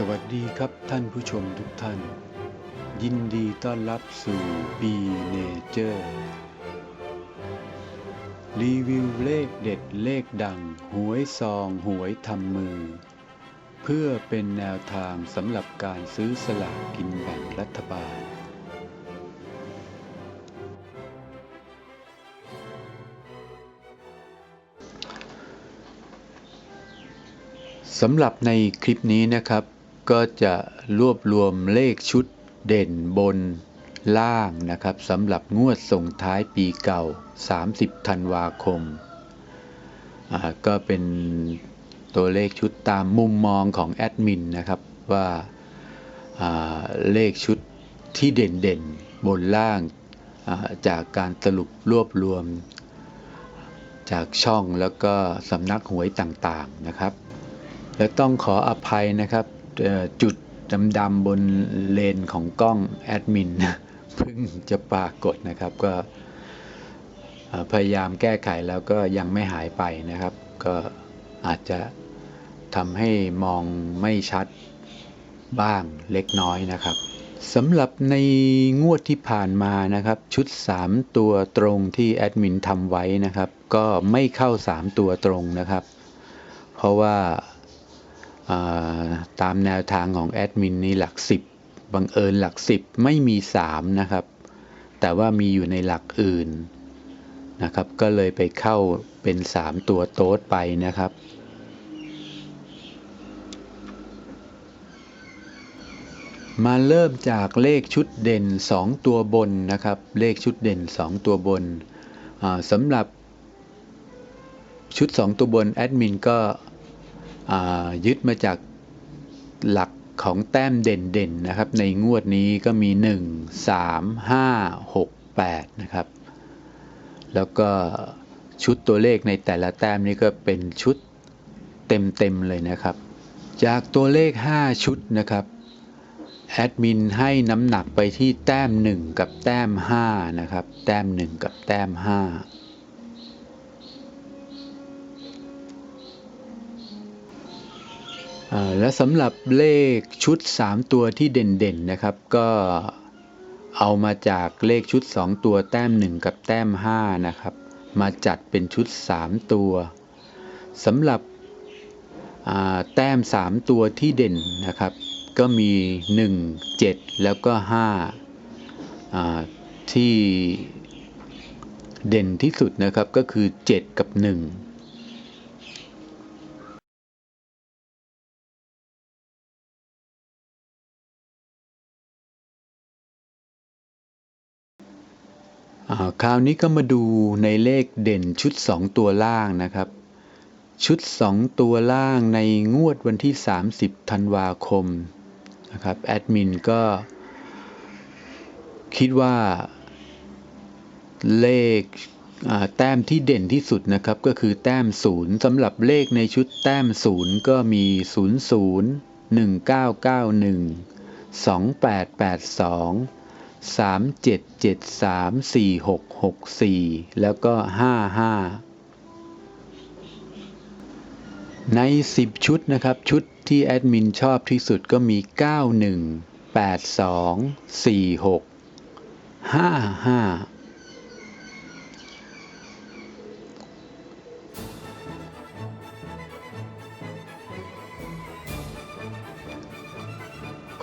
สวัสดีครับท่านผู้ชมทุกท่าน ยินดีต้อนรับสู่ B Nature รีวิวเลขเด็ดเลขดัง หวยซองหวยทำมือ เพื่อเป็นแนวทางสำหรับการซื้อสลากกินแบ่งรัฐบาล สำหรับในคลิปนี้นะครับ ก็จะรวบรวมเลขชุดเด่นบนล่างนะครับสำหรับงวดส่งท้ายปีเก่า 30 ธันวาคมาก็เป็นตัวเลขชุดตามมุมมองของแอดมินนะครับ ว่าาเลขชุดที่เด่นๆ บนล่างาจากการสรุปรวบรวม จากช่องแล้วก็สำนักหวยต่างๆนะครับ และต้องขออภัยนะครับ จุดดำๆบนเลนของกล้องแอดมินเพิ่งจะปรากฏนะครับก็พยายามแก้ไขแล้วก็ยังไม่หายไปนะครับ ก็อาจจะทำให้มองไม่ชัดบ้างเล็กน้อยนะครับสำหรับในงวดที่ผ่านมานะครับ ชุด 3 ตัวตรงที่แอดมินทำไว้นะครับ ก็ไม่เข้า 3 ตัวตรงนะครับ เพราะว่า ตามแนวทางของแอดมินนี่หลักสิบบังเอิญหลักสิบไม่มีสามนะครับ แต่ว่ามีอยู่ในหลักอื่นนะครับ ก็เลยไปเข้าเป็นสามตัวโต๊ดไปนะครับ มาเริ่มจากเลขชุดเด่น 2 ตัวบนนะครับ เลขชุดเด่น 2 ตัวบนสำหรับชุด 2 ตัวบนแอดมินก็ ยึดมาจากหลักของแต้มเด่นๆนะครับ ในงวดนี้ก็มี 1 3 5 6 8 นะครับ แล้วก็ชุดตัวเลขในแต่ละแต้มนี้ก็เป็นชุดเต็มๆเลยนะครับ จากตัวเลข 5 ชุดนะครับแอดมินให้น้ำหนักไปที่แต้ม 1 กับแต้ม 5 นะครับ แต้ม 1 กับแต้ม 5 และสำหรับเลขชุด 3 ตัวที่เด่นๆนะครับ ก็เอามาจากเลขชุด 2 ตัวแต้ม 1 กับแต้ม 5 นะครับ มาจัดเป็นชุด 3 ตัวสำหรับแต้ม 3 ตัวที่เด่นนะครับ ก็มี 1 7 แล้วก็5อ่าที่เด่นที่สุดนะครับก็คือ 7 กับ 1 คราวนี้ก็มาดูในเลขเด่นชุด 2 ตัวล่างนะครับ ชุด 2 ตัวล่างในงวดวันที่ 30 ธันวาคมนะครับแอดมินก็ คิดว่า เลขแต้มที่เด่นที่สุดนะครับ ก็คือแต้ม0สำหรับเลขในชุดแต้ม0ก็มี 00 1991 2882สามเจ็ดเจ็ดสามสี่ 37734664 แล้วก็ 55 ใน 10 ชุดนะครับ ชุดที่แอดมินชอบที่สุดก็มี 91 82 46 55